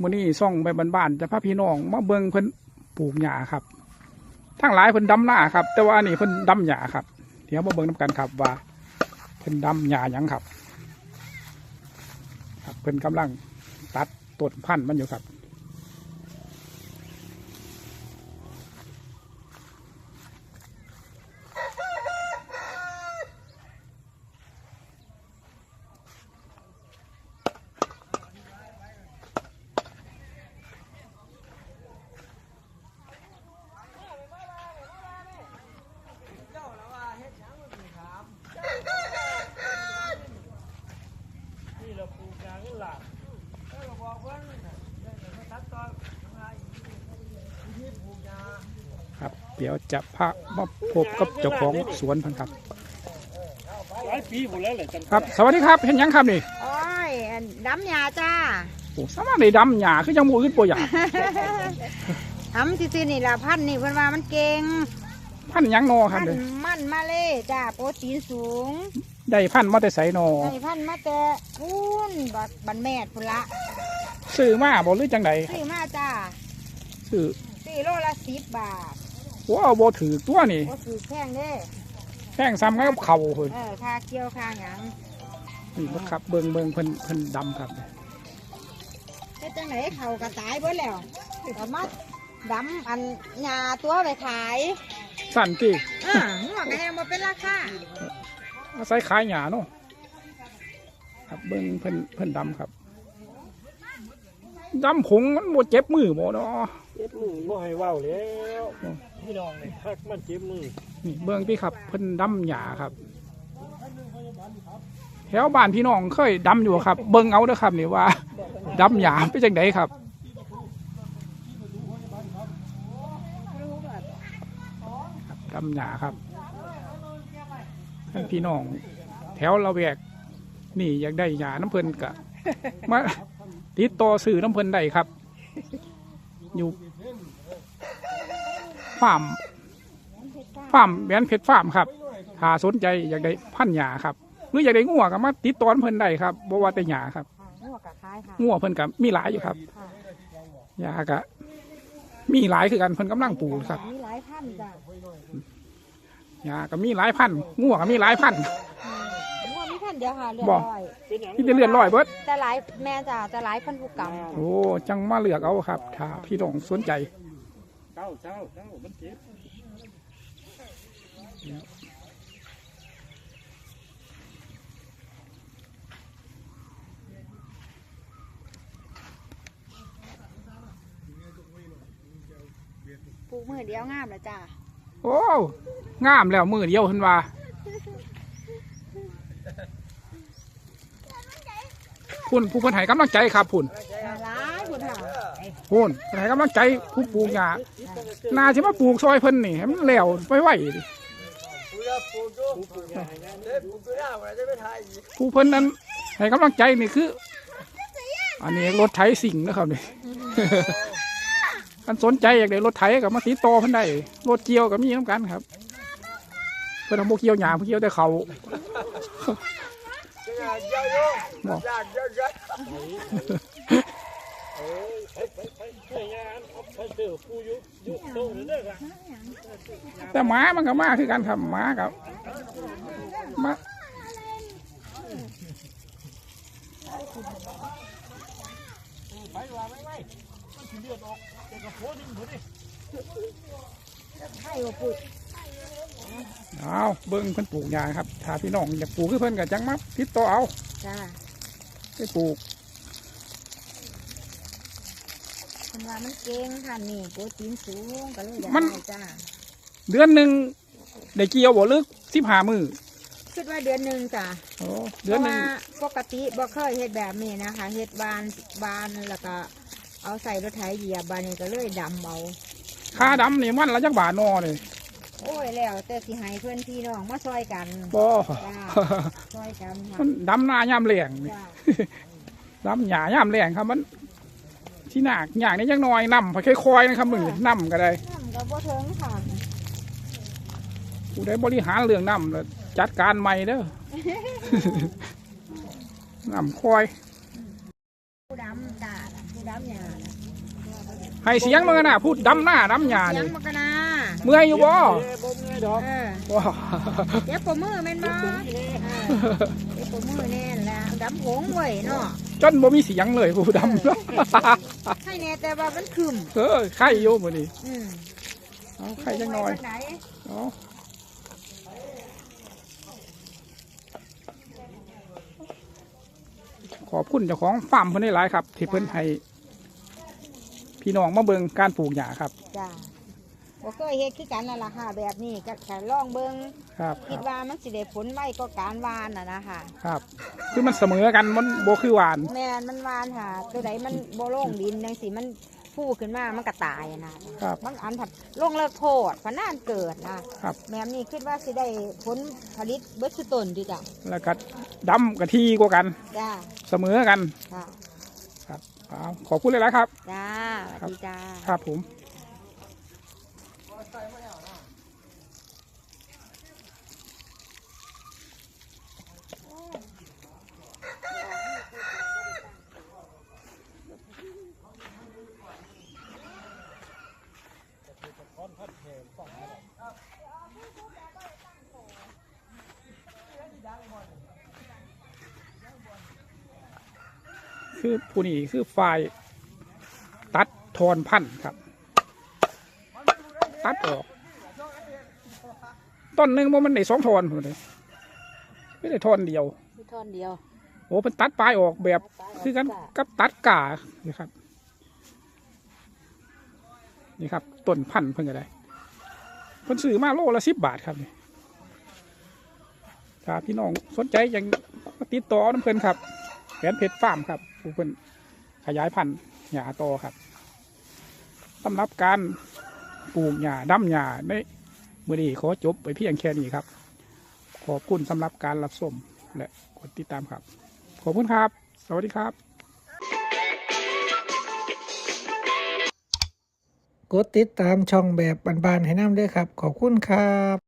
มื่อนี้ซ่องไปบ้านๆจะพาพี่น้องมาเบิ้งเพิ่นปลูกหญ้าครับ ทั้งหลายเพิ่นดำหน้าครับ แต่ว่านี่เพิ่นดำหญ้าครับ เดี๋ยวมาเบิ้งนํกันครับว่าเพิ่นดำหญ้าหยังครับ ครับเพิ่นกำลังตัดต้นพันธุ์มันอยู่ครับ เราปลูกยางหลักเราบอกว่าตัดตอนที่ปลูกยาครับ เดี๋ยวจะพามาพบกับเจ้าของสวนเพันครับ หลายปีหมดแล้วแหละจังครับ สวัสดีครับ เห็นหยังครับนี่โอ้ยอันดำยาจ้าโอ้สามารถได้ดำหญ้าคือยังหมูอื่นปวหญ้าทำซื่อๆนี่ละพันธุ์นี่เพิ่นว่ามันเก่ง พันธุ์หยังนอคพัรับนเลยธุ์มันมาเลยจ้าโปรตีนสูงได้พันธุ์มาแต่ไสนอได้พันธุ์มาแต่ปุ้นบัดบันแม่พุ่นละซื้อมาบ่หรือจังไดซื้อมาจ้าซื้อซื้อโลละสิบบาทว้าวบ่ถือตัวนี่ก็คือแพงเด้แพงซ้ำกับเขาเพิ่นเออค่าเกี่ยวค่าหยังนี่บ่ครับเบิ่งเบิ่งเพิ่นเพิ่นดำครับ เฮ็ดจังไหนเขากระตายเบิดแล้วก็มาดำอันยาตัวไปขาย สั่นติอ่าหัวก็ยังบ่เป็นราคาอาศัยขายหญ้าเนาะครับเบิ่งเพิ่นเพิ่นดำครับดำผงมันบ่เจ็บมือบ่เนาะเจ็บมือบ่ให้เว้าแล้วพี่น้องนี่ทักมันเจ็บมือนี่เบิ่งพี่ครับเพิ่นดำหญ้าครับ แถวบ้านพี่น้องเคยดำอยู่ครับ เบิ่งเอาเด้อครับนี่ว่าดำหญ้าเป็นจังไดครับ ดำหญ้าครับท่านพี่น้อง แถวละแวกนี่อยากได้หญ้าน้ำเพลินกะมาติดต่อสื่อน้ำเพลินได้ครับ อยู่ฟาร์มฟาร์มแหวนเพชรฟาร์มครับถ้าสนใจอยากได้พันธุ์หญ้าครับ หรืออยากได้งัวก็มาติดต่อน้ำเพลินได้ครับบ่ว่าแต่หญ้าครับหัวก็ขายค่ะงัวเพิ่นกับมีหลายอยู่ครับค่ะหญ้าก็มีหลายคือกันเพิ่นกำลังปลูกครับมีหลายพันธุ์จ้ะ หญ้าก็มีหลายพันธุ์งัวก็มีหลายพันธุ์อืมหัวมีพันธุ์เดียวค่ะเรือนบ่ร้อยเป็นหยังที่จะเลื่อนลอยเบิดแต่หลายแม่จ้ะแต่หลายพันธุกรรมโอ้จังมาเลือกเอาครับ ถ้าพี่น้องสนใจเจ้าเจ้าเจ้ามันเจ็บปลูกมือเดียวงามเลยจ้ะ โอ้งามแล้วมือเดียวเพิ่นว่าพุ่นผู้เพิ่นให้กำลังใจครับพุ่นหลายคุณค่ะพุ่นเพิ่นให้กำลังใจผู้ปลูกหญ้านาสิมาปลูกซอยเพิ่นนี่ให้มันแล้วไว้ไว้ดิผู้เพิ่นนั้นให้กำลังใจนี่คือ อันนี้รถไถสิ่งนะครับนี่ กันสนใจอยากได้รถไถกับมาติดต่อเพิ่นได้รถเกี่ยวกับมีน้ำกันครับ เพิ่อนเอาโมเกี่ยวหยาเพิ่นเกี่ยวแต่เขาบอกแต่หมามันก็มาคือกันครับหมากับมาไปว่าไม่ไม่มันสิเลือดออกแต่กระโพดนี่บ่ได้ให้ว่าปลูกเอาเบิ้งเพิ่นปลูกหญ้าครับ ถ้าพี่น้องอยากปลูกคือเพิ่นก็จังมาติดต่อเอาจ้ะไปปลูกคุณว่ามันเก่งค่ะนี่โปรตีนสูงก็เลยอยากมันได้จ้ะเดือนหนึ่งได้เกี่ยวบ่ลึกสิบห้ามือคิดว่าเดือนหนึ่งจ้ะโอ้เพเดือนราะหนึ่ว่างปกติบ่เคยเฮ็ดแบบนี้นะคะเฮ็ดบานบานแล้วก็ เอาใส่รถไถเหยียบบานนี้ก็เลยดำเอาค่าดำนี่มันละจักบาทนอเลยโอ้ยแล้วแต่สิให้เพื่อนพี่น้องมาช่วยกันบ่จ้าช่วยกันค่ะมันดำหน้ายามแรงนี่จ้าดำหญ้ายามแรงครับมัน ที่หนักอย่างนี้ยังน้อยนำไปค่อยๆนะครับมึงนำก็ได้น้ำก็บ่ถึงค่ะผู้ได้บริหารเรื่องนำแล้วจัดการใหม่เด้อนำคอยผู้ดำจ้าผู้ดำเนี่ย ให้เสียงมันกันนะพูดดำหน้าดำหยาเสียนี่งมันก็นะเมื่อยอยู่บ่เอ้ยบ่มีดอกเออว้าเจ็บปวดมือแม่นบ่เออเจ็บปวดมือแน่นแหละดำหงเว้ยเนาะจนบ่มีเสียงเลยผู้ดำให้แน่แต่ว่ามันคึมเออไข่อยู่มื้อนี้อืมเอาไข่จังหน่อยไหนเอาขอบคุณเจ้าของฟาร์มเพิ่นได้หลายครับ ที่เพิ่นให้ พี่น้องมาเบิ่งการปลูกหญ้าครับ จ้าบ่เคยเฮ็ดคือกันนั่นล่ะค่ะ แบบนี้ก็แค่ลองเบิ่งครับคคิรัดบว่ามันสิได้ผลไวก็การหวานน่ะนะคะครับ คือมันเสมอกันมันบ่คือหวาน แม่นมันหวานค่ะ ตัวใดมันบ่ลงดินจังสิมันฟูขึ้นมามันก็ตายอะนะครับ บางอันผัดลงเลิกโพดพนานเกิดนะครับ แม่นี่คิดว่าสิได้ผลผลิตเบิดสุต้นอยู่จ้ะแล้วก็ดำกับที่กว่ากัน จ้าเสมอกัน ค่ะ ครับเอาขอบคุณเลยนะครับ จ้าสวัสดีจ้า ครับผม คือผู้นี้คือฝ่ายตัดทอนพันธุ์ครับ ตัดออกต้นหนึ่งว่ามันได้สองทอนผมเลยไม่ได้ทอนเดียวคือท่อนเดียวโอ้เป็นตัดปลายออกแบบคือกันกับตัดกานี่ครับ นี่ครับต้นพันธุ์เพิ่งจะได้เพิ่นซื้อมาโลละสิบบาทครับนี่ถ้าพี่น้องสนใจอยังมาติดต่อน้ำเพิ่นครับแผนเพชรฟาร์มครับ ผู้เพิ่นขยายพันธุ์หญ้าโตอครับสำหรับการปลูกหญ้าดำหญ้าในมือนี้ขอจบไปเพียงแค่นี้ครับ ขอบคุณสำหรับการรับชมและกดติดตามครับ ขอบคุณครับ สวัสดีครับ กดติดตามช่องแบบบานๆให้น้ำด้วยครับ ขอบคุณครับ